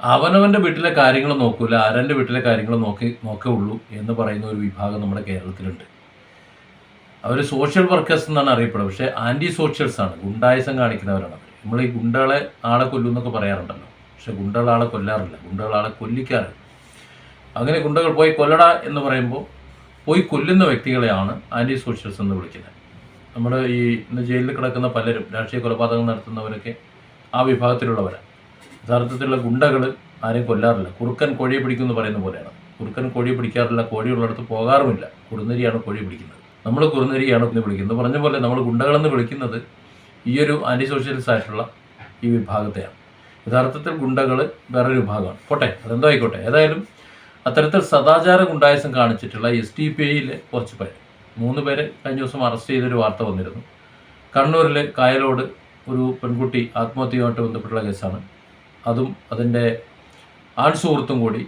അവനവന്റെ വീട്ടിലെ കാര്യങ്ങൾ നോക്കൂല ആരന്റെ വീട്ടിലെ കാര്യങ്ങൾ നോക്കി നോക്കേ ഉള്ളൂ എന്ന് പറയുന്ന ഒരു വിഭാഗം നമ്മുടെ കേരളത്തിലുണ്ട്. അവർ സോഷ്യൽ വർക്കേഴ്സ് എന്നാണ് അറിയപ്പെടുന്നത് പക്ഷേ ആന്റി സോഷ്യൽസ് ആണ്. ഗുണ്ടായസം കാണിക്കുന്നവരാണ് നമ്മൾ ഈ ഗുണ്ടകളെ ആളെ കൊല്ലും എന്നൊക്കെ പറയാറുണ്ടല്ലോ. പക്ഷെ ഗുണ്ടകൾ ആളെ കൊല്ലാറില്ല. ഗുണ്ടകൾ ആളെ കൊല്ലിക്കാറില്ല അങ്ങനെ ഗുണ്ടകൾ പോയി കൊല്ലട എന്ന് പറയുമ്പോൾ പോയി കൊല്ലുന്ന വ്യക്തികളെയാണ് ആന്റി സോഷ്യൽസ് എന്ന് വിളിക്കുന്നത്. നമ്മൾ ഈ ഇന്ന് ജയിലിൽ കിടക്കുന്ന പലരും രാഷ്ട്രീയ കൊലപാതകം നടത്തുന്നവരൊക്കെ ആ വിഭാഗത്തിലുള്ളവരാണ് യഥാർത്ഥത്തിലുള്ള ഗുണ്ടകൾ ആരെയും കൊല്ലാറില്ല. കുറുക്കൻ കോഴിയെ പിടിക്കും എന്ന് പറയുന്ന പോലെയാണ്. കുറുക്കൻ കോഴി പിടിക്കാറില്ല കോഴിയുള്ളിടത്ത് പോകാറുമില്ല. കുറുനരിയാണ് കോഴി പിടിക്കുന്നത്. നമ്മൾ കുറുനരിയാണ് ഇന്ന് വിളിക്കുന്നത്. പറഞ്ഞ പോലെ നമ്മൾ ഗുണ്ടകളെന്ന് വിളിക്കുന്നത് ഈ ഒരു ആന്റി സോഷ്യലിസ്റ്റ് ആയിട്ടുള്ള ഈ വിഭാഗത്തെയാണ്. യഥാർത്ഥത്തിൽ ഗുണ്ടകൾ വേറൊരു വിഭാഗമാണ്. പോട്ടെ അതെന്തോ ആയിക്കോട്ടെ ഏതായാലും അത്തരത്തിൽ സദാചാര ഗുണ്ടായസം കാണിച്ചിട്ടുള്ള എസ് ടി പി ഐയിലെ കുറച്ച് പേര്. മൂന്ന് പേരെ കഴിഞ്ഞ ദിവസം അറസ്റ്റ് ചെയ്തൊരു വാർത്ത വന്നിരുന്നു. കണ്ണൂരിലെ കായലോട് ഒരു പെൺകുട്ടി ആത്മഹത്യയുമായിട്ട് ബന്ധപ്പെട്ടുള്ള കേസാണ്. അതും അതിന്റെ ആൺസുഹൃത്തും കൂടി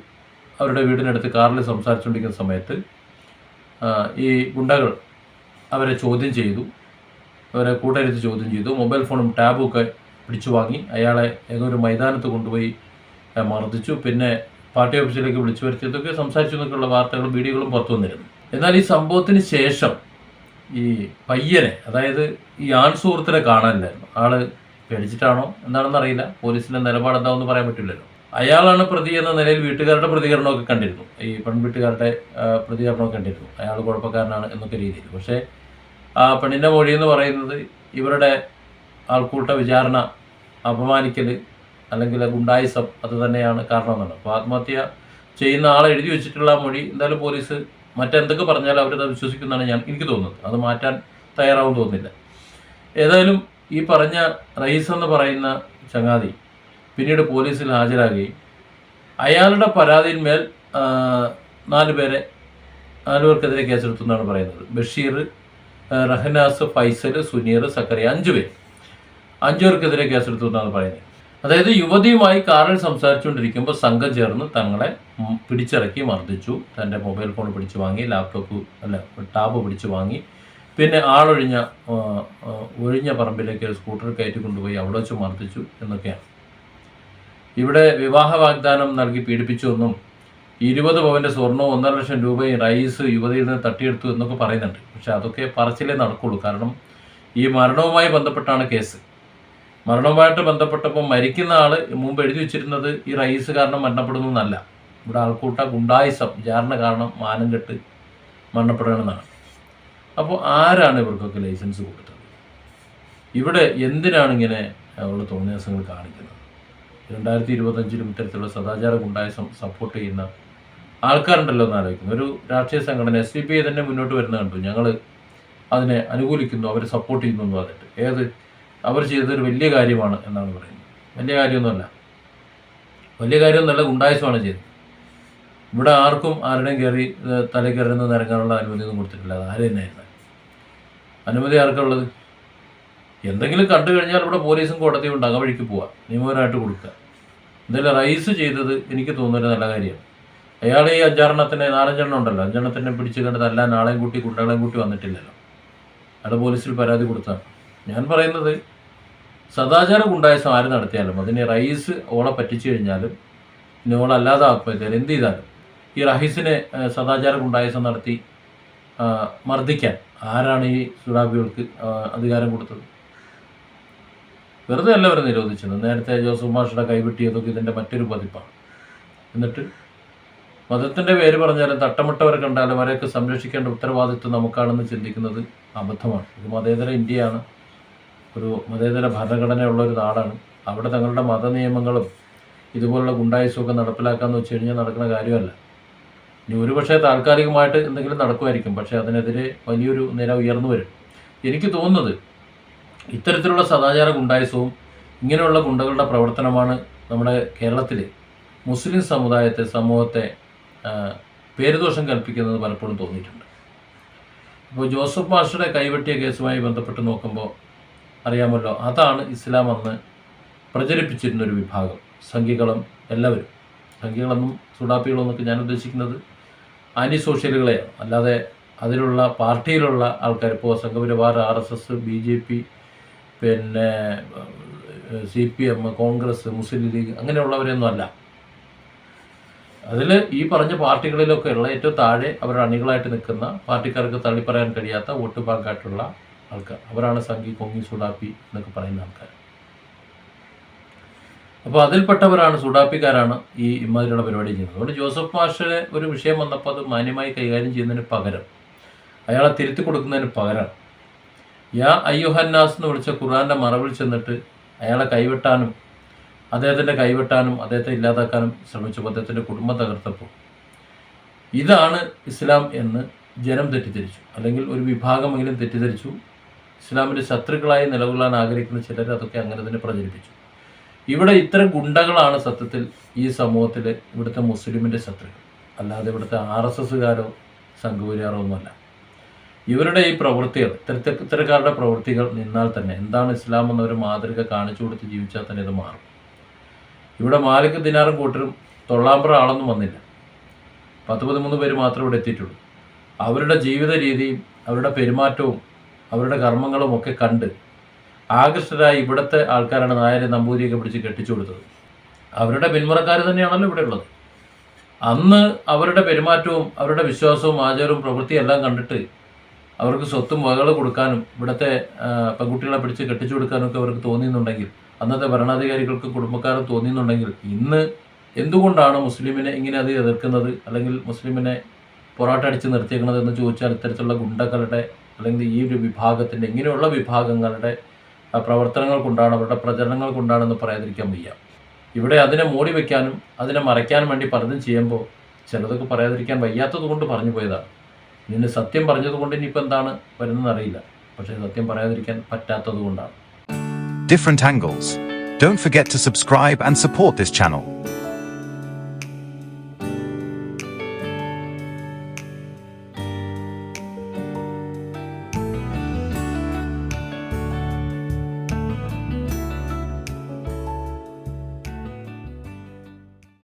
അവരുടെ വീടിനടുത്ത് കാറിൽ സംസാരിച്ചുകൊണ്ടിരിക്കുന്ന സമയത്ത് ഈ ഗുണ്ടകൾ അവരെ ചോദ്യം ചെയ്തു. അവരെ കൂട്ടരുത്ത് ചോദ്യം ചെയ്തു. മൊബൈൽ ഫോണും ടാബും ഒക്കെ പിടിച്ചു വാങ്ങി. അയാളെ ഏതോ ഒരു മൈതാനത്ത് കൊണ്ടുപോയി മർദ്ദിച്ചു. പിന്നെ പാർട്ടി ഓഫീസിലേക്ക് വിളിച്ചു വരുത്തിയതൊക്കെ സംസാരിച്ചു എന്നൊക്കെയുള്ള വാർത്തകളും വീഡിയോകളും പുറത്തു വന്നിരുന്നു. എന്നാൽ ഈ സംഭവത്തിന് ശേഷം ഈ പയ്യനെ അതായത് ഈ ആൺ സുഹൃത്തിനെ കാണാനില്ലായിരുന്നു. ആൾ പേടിച്ചിട്ടാണോ എന്താണെന്ന് അറിയില്ല. പോലീസിന്റെ നിലപാട് എന്താണെന്ന് പറയാൻ പറ്റില്ലല്ലോ. അയാളാണ് പ്രതി എന്ന നിലയിൽ വീട്ടുകാരുടെ പ്രതികരണമൊക്കെ കണ്ടിരുന്നു. ഈ പെൺവീട്ടുകാരുടെ പ്രതികരണമൊക്കെ കണ്ടിരുന്നു. അയാൾ കുഴപ്പക്കാരനാണ് എന്നൊക്കെ രീതിയിൽ. പക്ഷേ ആ പെണ്ണിന്റെ മൊഴി എന്ന് പറയുന്നത് ഇവരുടെ ആൾക്കൂട്ട വിചാരണ അപമാനിക്കൽ അല്ലെങ്കിൽ ഗുണ്ടായിസം അത് തന്നെയാണ് കാരണമെന്നാണ്. അപ്പോൾ ആത്മഹത്യ ചെയ്യുന്ന ആളെ എഴുതി വെച്ചിട്ടുള്ള മൊഴി എന്തായാലും പോലീസ് മറ്റെന്തൊക്കെ പറഞ്ഞാലും അവരത് വിശ്വസിക്കുന്നതാണ് ഞാൻ എനിക്ക് തോന്നുന്നത്. അത് മാറ്റാൻ തയ്യാറാവും തോന്നുന്നില്ല. ഏതായാലും ഈ പറഞ്ഞ റയീസ് എന്ന് പറയുന്ന ചങ്ങാതി പിന്നീട് പോലീസിൽ ഹാജരാകുകയും അയാളുടെ പരാതിന്മേൽ ആ, നാല് പേരെ നാല് പേർക്കെതിരെ കേസെടുത്തു എന്നാണ് പറയുന്നത്. ബഷീർ റഹനാസ് ഫൈസൽ സുനീർ സക്കറിയ അഞ്ചു പേർ അഞ്ചു പേർക്കെതിരെ കേസെടുത്തു എന്നാണ് പറയുന്നത്. അതായത് യുവതിയുമായി കാറിൽ സംസാരിച്ചുകൊണ്ടിരിക്കുമ്പോൾ സംഘം ചേർന്ന് തങ്ങളെ പിടിച്ചിറക്കി മർദ്ദിച്ചു. തന്റെ മൊബൈൽ ഫോൺ പിടിച്ചു വാങ്ങി ലാപ്ടോപ്പ് അല്ല ടാബ് പിടിച്ചു വാങ്ങി. പിന്നെ ആളൊഴിഞ്ഞ ഒഴിഞ്ഞ പറമ്പിലേക്ക് സ്കൂട്ടർ കയറ്റി കൊണ്ടുപോയി അവിടെ വെച്ച് മർദ്ദിച്ചു എന്നൊക്കെയാണ്. ഇവിടെ വിവാഹ വാഗ്ദാനം നൽകി പീഡിപ്പിച്ചുവെന്നും ഇരുപത് പവന്റെ സ്വർണവും ഒന്നര ലക്ഷം രൂപയും റൈസ് യുവതിയിൽ നിന്ന് തട്ടിയെടുത്തു എന്നൊക്കെ പറയുന്നുണ്ട്. പക്ഷെ അതൊക്കെ പറച്ചിലേ നടക്കുള്ളൂ. കാരണം ഈ മരണവുമായി ബന്ധപ്പെട്ടാണ് കേസ്. മരണവുമായിട്ട് ബന്ധപ്പെട്ടപ്പോൾ മരിക്കുന്ന ആൾ മുമ്പ് എഴുതി വെച്ചിരുന്നത് ഈ റൈസ് കാരണം മരണപ്പെടുന്നു എന്നല്ല. ഇവിടെ ആൾക്കൂട്ട ഗുണ്ടായിസം ജാറിന് കാരണം മാനം കെട്ട് മരണപ്പെടണമെന്നാണ് അപ്പോൾ ആരാണ് ഇവർക്കൊക്കെ ലൈസൻസ് കൊടുത്തത്? ഇവിടെ എന്തിനാണ് ഇങ്ങനെ ഉള്ള തോന്നിയാസങ്ങൾ കാണിക്കുന്നത്? രണ്ടായിരത്തി ഇരുപത്തഞ്ചിലും ഇത്തരത്തിലുള്ള സദാചാര ഗുണ്ടായസം സപ്പോർട്ട് ചെയ്യുന്ന ആൾക്കാരുണ്ടല്ലോ എന്ന് ആലോചിക്കുന്നു. ഒരു രാഷ്ട്രീയ സംഘടന എസ് ഡി പി ഐ തന്നെ മുന്നോട്ട് വരുന്ന കണ്ടു. ഞങ്ങൾ അതിനെ അനുകൂലിക്കുന്നു അവരെ സപ്പോർട്ട് ചെയ്യുന്നു എന്ന് പറഞ്ഞിട്ട്. ഏത് അവർ ചെയ്തൊരു വലിയ കാര്യമാണ് എന്നാണ് പറയുന്നത്. വലിയ കാര്യമൊന്നുമല്ല. വലിയ കാര്യമൊന്നുമല്ല ഗുണ്ടായസമാണ് ചെയ്തത്. ഇവിടെ ആർക്കും ആരുടെയും കയറി തല കയറുന്ന ഇറങ്ങാനുള്ള അനുമതിയൊന്നും കൊടുത്തിട്ടില്ല. അത് ആര് തന്നെയായിരുന്നു? അനുമതി ആർക്കുള്ളത് എന്തെങ്കിലും കണ്ടു കഴിഞ്ഞാൽ ഇവിടെ പോലീസും കോടതിയും ഉണ്ട്. അകവഴിക്ക് വഴിക്ക് പോവാം. നിയമപരമായിട്ട് കൊടുക്കുക. എന്തായാലും റൈസ് ചെയ്തത് എനിക്ക് തോന്നുന്നൊരു നല്ല കാര്യമാണ്. അയാൾ ഈ അഞ്ചാറെണ്ണത്തിന് നാലഞ്ചെണ്ണം ഉണ്ടല്ലോ. അഞ്ചെണ്ണത്തിനെ പിടിച്ച് കണ്ട് തല്ലാൻ ആളെയും കൂട്ടി കുണ്ടകളെയും കൂട്ടി വന്നിട്ടില്ലല്ലോ. അയാൾ പോലീസിൽ പരാതി കൊടുത്താണ്. ഞാൻ പറയുന്നത് സദാചാര ഗുണ്ടായസം ആര് നടത്തിയാലും അതിന് റൈസ് ഓളെ പറ്റിച്ചു കഴിഞ്ഞാലും ഇനി ഓളല്ലാതെ ആത്മഹത്യ എന്ത് ചെയ്താലും ഈ റഹീസിനെ സദാചാരം ഗുണ്ടായസം നടത്തി മർദ്ദിക്കാൻ. ആരാണ് ഈ സുഡാബികൾക്ക് അധികാരം കൊടുത്തത്? വെറുതെ അല്ല നിരോധിച്ചത്. നേരത്തെ ജോസഫ് മാഷയുടെ കൈവെട്ടിയതൊക്കെ ഇതിന്റെ മറ്റൊരു പതിപ്പാണ്. എന്നിട്ട്? മതത്തിന്റെ പേര് പറഞ്ഞാലും തട്ടമിട്ടവരെ കണ്ടാലും അവരെയൊക്കെ സംരക്ഷിക്കേണ്ട ഉത്തരവാദിത്വം നമുക്കാണെന്ന് ചിന്തിക്കുന്നത് അബദ്ധമാണ്. ഇത് മതേതര ഇന്ത്യയാണ്. ഒരു മതേതര ഭരണഘടനയുള്ള ഒരു നാടാണ്. അവിടെ തങ്ങളുടെ മത നിയമങ്ങളും ഇതുപോലുള്ള ഗുണ്ടായുസമൊക്കെ നടപ്പിലാക്കാമെന്ന് വെച്ച് കഴിഞ്ഞാൽ നടക്കുന്ന കാര്യമല്ല. ഇനി ഒരുപക്ഷെ താൽക്കാലികമായിട്ട് എന്തെങ്കിലും നടക്കുമായിരിക്കും. പക്ഷേ അതിനെതിരെ വലിയൊരു നില ഉയർന്നു വരും. എനിക്ക് തോന്നുന്നത് ഇത്തരത്തിലുള്ള സദാചാര ഗുണ്ടായുസവും ഇങ്ങനെയുള്ള ഗുണ്ടകളുടെ പ്രവർത്തനമാണ് നമ്മുടെ കേരളത്തിൽ മുസ്ലിം സമുദായത്തെ സമൂഹത്തെ പേരുദോഷം കൽപ്പിക്കുന്നത് പലപ്പോഴും തോന്നിയിട്ടുണ്ട്. ഇപ്പോൾ ജോസഫ് മാഷയുടെ കൈവെട്ടിയ കേസുമായി ബന്ധപ്പെട്ട് നോക്കുമ്പോൾ അറിയാമല്ലോ അതാണ് ഇസ്ലാം അന്ന് പ്രചരിപ്പിച്ചിരുന്നൊരു വിഭാഗം. സംഘികളും എല്ലാവരും. സംഘികളെന്നും സുഡാപ്പികളെന്നൊക്കെ ഞാൻ ഉദ്ദേശിക്കുന്നത് ആന്റി സോഷ്യലുകളെ അല്ലാതെ അതിലുള്ള പാർട്ടിയിലുള്ള ആൾക്കാർ. ഇപ്പോൾ Sangh Parivar R S S B J P പിന്നെ C P M Congress Muslim League അങ്ങനെയുള്ളവരെയൊന്നും അല്ല. അതിൽ ഈ പറഞ്ഞ പാർട്ടികളിലൊക്കെ ഉള്ള ഏറ്റവും താഴെ അവരുടെ അണികളായിട്ട് നിൽക്കുന്ന പാർട്ടിക്കാർക്ക് തള്ളിപ്പറയാൻ കഴിയാത്ത വോട്ട് ബാങ്കായിട്ടുള്ള ആൾക്കാർ. അവരാണ് സംഘി കൊങ്ങി സുഡാപ്പി എന്നൊക്കെ പറയുന്ന ആൾക്കാർ. അപ്പോൾ അതിൽപ്പെട്ടവരാണ് സുഡാപ്പിക്കാരാണ് ഈ ഇമാതിരിയുള്ള പരിപാടി ചെയ്യുന്നത്. അതുകൊണ്ട് ജോസഫ് മാഷയുടെ ഒരു വിഷയം വന്നപ്പോൾ അത് മാന്യമായി കൈകാര്യം ചെയ്യുന്നതിന് പകരം അയാളെ തിരുത്തി കൊടുക്കുന്നതിന് പകരം യാ അയ്യുഹന്നാസ് എന്ന് വിളിച്ച ഖുർആന്റെ മറവിൽ ചെന്നിട്ട് അയാളെ കൈവെട്ടാനും അദ്ദേഹത്തിന്റെ കൈവെട്ടാനും അദ്ദേഹത്തെ ഇല്ലാതാക്കാനും ശ്രമിച്ചപ്പോൾ അദ്ദേഹത്തിന്റെ കുടുംബം തകർത്തപ്പോൾ ഇതാണ് ഇസ്ലാം എന്ന് ജനം തെറ്റിദ്ധരിച്ചു. അല്ലെങ്കിൽ ഒരു വിഭാഗമെങ്കിലും തെറ്റിദ്ധരിച്ചു. ഇസ്ലാമിന്റെ ശത്രുക്കളായി നിലകൊള്ളാൻ ആഗ്രഹിക്കുന്ന ചിലർ അതൊക്കെ അങ്ങനെ തന്നെ പ്രചരിപ്പിച്ചു. ഇവിടെ ഇത്തരം ഗുണ്ടകളാണ് സത്യത്തിൽ ഈ സമൂഹത്തിൽ ഇവിടുത്തെ മുസ്ലിമിന്റെ ശത്രുക്കൾ. അല്ലാതെ ഇവിടുത്തെ ആർ എസ് എസ്സുകാരോ സംഘപരിവാരോ ഒന്നുമല്ല. ഇവരുടെ ഈ പ്രവൃത്തികൾ ഇത്തരത്തെ ഇത്തരക്കാരുടെ പ്രവൃത്തികൾ നിന്നാൽ തന്നെ എന്താണ് ഇസ്ലാം എന്നൊരു മാതൃക കാണിച്ചു കൊടുത്ത് ജീവിച്ചാൽ തന്നെ ഇത് മാറും. ഇവിടെ മാലിക് ദിനാറും കൂട്ടരും തൊള്ളാമ്പറ ആളൊന്നും വന്നില്ല. പത്ത് പതിമൂന്ന് പേര് മാത്രമേ ഇവിടെ എത്തിയിട്ടുള്ളൂ. അവരുടെ ജീവിത രീതിയും അവരുടെ പെരുമാറ്റവും അവരുടെ കർമ്മങ്ങളും ഒക്കെ കണ്ട് ആകൃഷ്ടരായി ഇവിടുത്തെ ആൾക്കാരാണ് നായരെ നമ്പൂതിരിയൊക്കെ പിടിച്ച് കെട്ടിച്ചു കൊടുത്തത്. അവരുടെ പിന്മുറക്കാർ തന്നെയാണല്ലോ ഇവിടെ ഉള്ളത്. അന്ന് അവരുടെ പെരുമാറ്റവും അവരുടെ വിശ്വാസവും ആചാരവും പ്രവൃത്തിയും എല്ലാം കണ്ടിട്ട് അവർക്ക് സ്വത്തും വകകൾ കൊടുക്കാനും ഇവിടുത്തെ പെൺകുട്ടികളെ പിടിച്ച് കെട്ടിച്ചു കൊടുക്കാനും ഒക്കെ അവർക്ക് തോന്നിയെന്നുണ്ടെങ്കിൽ അന്നത്തെ ഭരണാധികാരികൾക്ക് കുടുംബക്കാരും തോന്നിയെന്നുണ്ടെങ്കിൽ ഇന്ന് എന്തുകൊണ്ടാണ് മുസ്ലിമിനെ ഇങ്ങനെ അത് എതിർക്കുന്നത്? അല്ലെങ്കിൽ മുസ്ലിമിനെ പൊറാട്ട അടിച്ച് നിർത്തിയേക്കുന്നത് എന്ന് ചോദിച്ചാൽ ഇത്തരത്തിലുള്ള ഗുണ്ടകളുടെ അല്ലെങ്കിൽ ഈ ഒരു വിഭാഗത്തിന്റെ ഇങ്ങനെയുള്ള വിഭാഗങ്ങളുടെ പ്രവർത്തനങ്ങൾ കൊണ്ടാണ് അവരുടെ പ്രചരണങ്ങൾ കൊണ്ടാണെന്ന് പറയാതിരിക്കാൻ വയ്യ ഇവിടെ അതിനെ മൂടി വയ്ക്കാനും അതിനെ മറയ്ക്കാനും വേണ്ടി പലതും ചെയ്യുമ്പോൾ ചിലതൊക്കെ പറയാതിരിക്കാൻ വയ്യാത്തത് കൊണ്ട് പറഞ്ഞു പോയതാണ് ഇതിന് സത്യം പറഞ്ഞത് കൊണ്ട് ഇനിയിപ്പോൾ എന്താണ് വരുന്നത് അറിയില്ല പക്ഷേ സത്യം പറയാതിരിക്കാൻ പറ്റാത്തത് കൊണ്ടാണ് different angles. Don't forget to subscribe and support this channel.